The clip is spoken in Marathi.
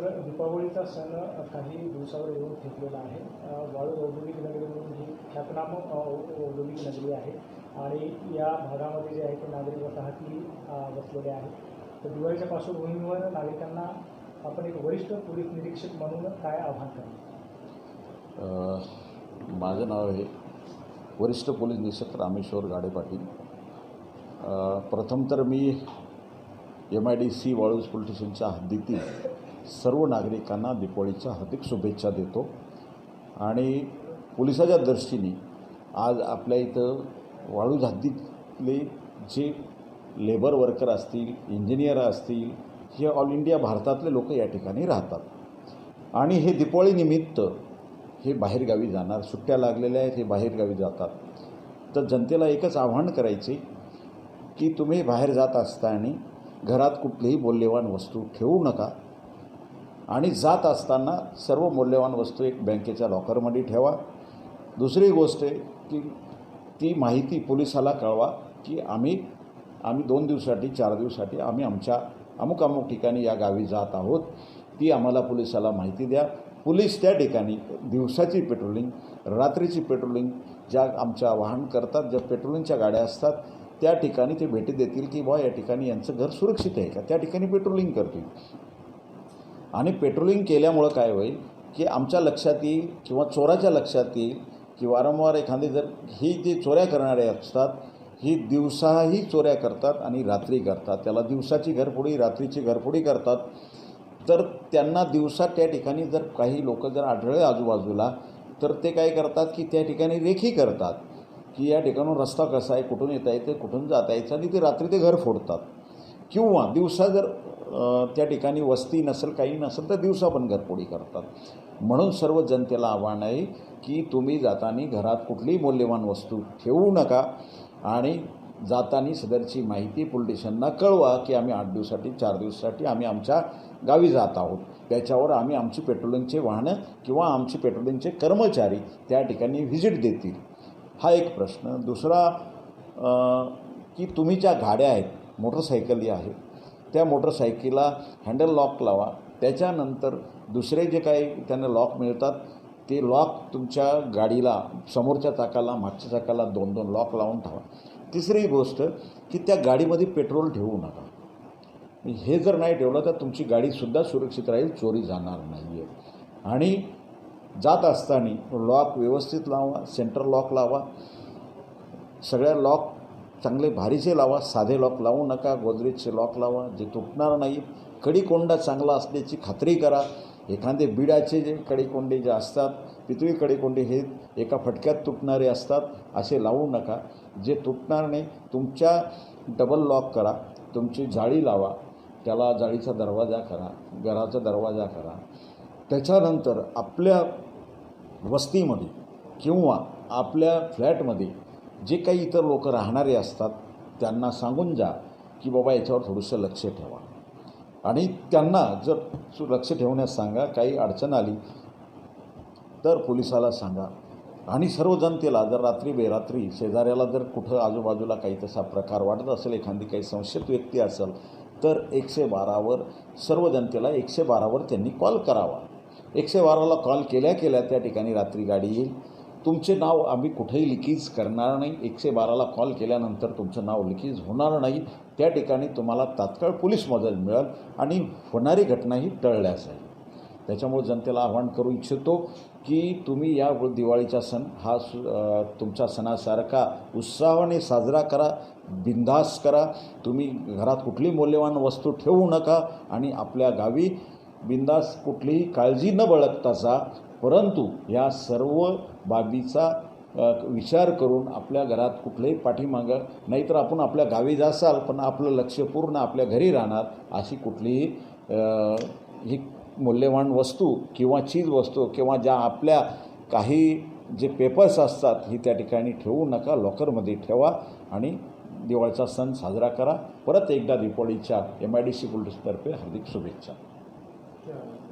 सर दीपावलीचा सण काही दिवसावर येऊन ठेपलेला आहे. वाळू औद्योगिक नगरी म्हणून ही ख्यातनाम औद्योगिक नगरी आहे. आणि या भागामध्ये जे आहे ते नागरिक वसाहती बसलेले आहेत. तर दिवाळीच्या पार्श्वभूमीवर नागरिकांना आपण एक वरिष्ठ पोलीस निरीक्षक म्हणून काय आव्हान करणार माझं नाव आहे वरिष्ठ पोलीस निरीक्षक रामेश्वर गाडे पाटील. प्रथम तर मी M I D C Waluj police स्टेशनच्या हद्दीतील सर्व नागरिकांना दीपावलीच्या हार्दिक शुभेच्छा देतो. आणि पोलिसाच्या दृष्टीने आज आपल्या इथं वाळू हद्दीतले जे लेबर वर्कर असतील इंजिनियर असतील हे ऑल इंडिया भारतातले लोक या ठिकाणी राहतात. आणि हे दिपावळीनिमित्त हे बाहेरगावी जाणार सुट्ट्या लागलेल्या आहेत हे बाहेरगावी जातात. तर जनतेला एकच आव्हान करायचे की तुम्ही बाहेर जात असताना घरात कुठलीही मौल्यवान वस्तू ठेवू नका. आणि जात असताना सर्व मौल्यवान वस्तू एक बँकेच्या लॉकरमध्ये ठेवा. दुसरी गोष्ट आहे की ती माहिती पोलिसाला कळवा की आम्ही आम्ही दोन दिवसासाठी चार दिवसासाठी आम्ही आमच्या अमुक अमुक ठिकाणी या गावी जात आहोत. ती आम्हाला पोलिसाला माहिती द्या. पोलीस त्या ठिकाणी दिवसाची पेट्रोलिंग रात्रीची पेट्रोलिंग ज्या आमच्या वाहन करतात ज्या पेट्रोलिंगच्या गाड्या असतात त्या ठिकाणी ते भेटी देतील की बुवा या ठिकाणी यांचं घर सुरक्षित आहे का? त्या ठिकाणी पेट्रोलिंग करतील. आणि पेट्रोलिंग केल्यामुळं काय होईल की आमच्या लक्षात येईल किंवा चोराच्या लक्षात येईल की वारंवार एखादी जर ही जी चोऱ्या करणारे असतात ही दिवसाही चोऱ्या करतात आणि रात्री करतात. त्याला दिवसाची घरफोडी रात्रीची घरफोडी करतात. तर त्यांना दिवसा त्या ठिकाणी जर काही लोक जर आढळले आजूबाजूला तर ते काय करतात की त्या ठिकाणी रेखी करतात की या ठिकाणून रस्ता कसा आहे कुठून येता येते कुठून जाता यायचं आणि ते रात्री ते घर फोडतात. किंवा दिवसा जर त्या ठिकाणी वस्ती नसेल काही नसेल तर दिवसा पण घरपोडी करतात. म्हणून सर्व जनतेला आव्हान आहे की तुम्ही जाताना घरात कुठलीही मौल्यवान वस्तू ठेवू नका आणि जाताना सदरची माहिती पोलीस कळवा की आम्ही आठ दिवसासाठी चार दिवसासाठी आम्ही आमच्या गावी जात आहोत. त्याच्यावर आम्ही आमची पेट्रोलिंगचे वाहनं किंवा आमचे पेट्रोलिंगचे कर्मचारी त्या ठिकाणी व्हिजिट देतील. हा एक प्रश्न. दुसरा की तुम्ही ज्या गाड्या आहेत मोटरसायकली आहे. त्या मोटरसायकीला हँडल लॉक लावा. त्याच्यानंतर दुसरे जे काही त्यांना लॉक मिळतात ते लॉक तुमच्या गाडीला समोरच्या चाकाला मागच्या चाकाला दोन दोन लॉक लावून ठेवा. तिसरी गोष्ट की त्या गाडीमध्ये पेट्रोल ठेवू नका. हे जर नाही ठेवलं तर तुमची गाडीसुद्धा सुरक्षित राहील चोरी जाणार नाही आहे आणि जात असताना लॉक व्यवस्थित लावा सेंटर लॉक लावा. सगळ्या लॉक चांगले भारीचे लावा साधे लॉक लावू नका गोदरेजचे लॉक लावा जे तुटणार नाही. कडीकोंडा चांगला असल्याची खात्री करा. एखादे बिडाचे जे कडीकोंडे जे असतात पितळी कडीकोंडे हे एका फटक्यात तुटणारे असतात असे लावू नका. जे तुटणार नाही तुमच्या डबल लॉक करा तुमची जाळी लावा त्याला जाळीचा दरवाजा करा घराचा दरवाजा करा. त्याच्यानंतर आपल्या वस्तीमध्ये किंवा आपल्या फ्लॅटमध्ये जे काही इतर लोक राहणारे असतात त्यांना सांगून जा की बाबा याच्यावर थोडंसं लक्ष ठेवा. आणि त्यांना जर लक्ष ठेवण्यास सांगा काही अडचण आली तर पोलिसाला सांगा. आणि सर्व जनतेला जर रात्री बेरात्री शेजाऱ्याला जर कुठं आजूबाजूला काही तसा प्रकार वाटत असेल एखादी काही संशयित व्यक्ती असेल तर एकशे बारावर सर्व जनतेला एकशे बारावर त्यांनी कॉल करावा. एकशे बाराला कॉल केल्या केल्या त्या ठिकाणी रात्री गाडी येईल. तुमचे नाव आम्ही कुठेही लिकीज करणार नाही. एकशे बाराला कॉल केल्यानंतर तुमचं नाव लिकीज होणार नाही. त्या ठिकाणी तुम्हाला तात्काळ पोलीस मदत मिळेल आणि होणारी घटनाही टळल्यास जाईल. त्याच्यामुळे जनतेला आवाहन करू इच्छितो की तुम्ही या दिवाळीचा सण हा सु तुमच्या सणासारखा उत्साहाने साजरा करा बिंदास करा. तुम्ही घरात कुठली मौल्यवान वस्तू ठेवू नका आणि आपल्या गावी बिंदास कुठलीही काळजी न बाळगता जा परंतु या सर्व बाबीचा विचार करून आपल्या घरात कुठलंही पाठीमागं नाहीतर आपण आपल्या गावी जासाल पण आपलं लक्ष पूर्ण आपल्या घरी राहणार अशी कुठलीही ही मौल्यवान वस्तू किंवा चीज वस्तू किंवा ज्या आपल्या काही जे पेपर्स असतात ही त्या ठिकाणी ठेवू नका लॉकरमध्ये ठेवा आणि दिवाळीचा सण साजरा करा. परत एकदा दिवाळीच्या एम आय डी सी पोलिसतर्फे हार्दिक शुभेच्छा. त्या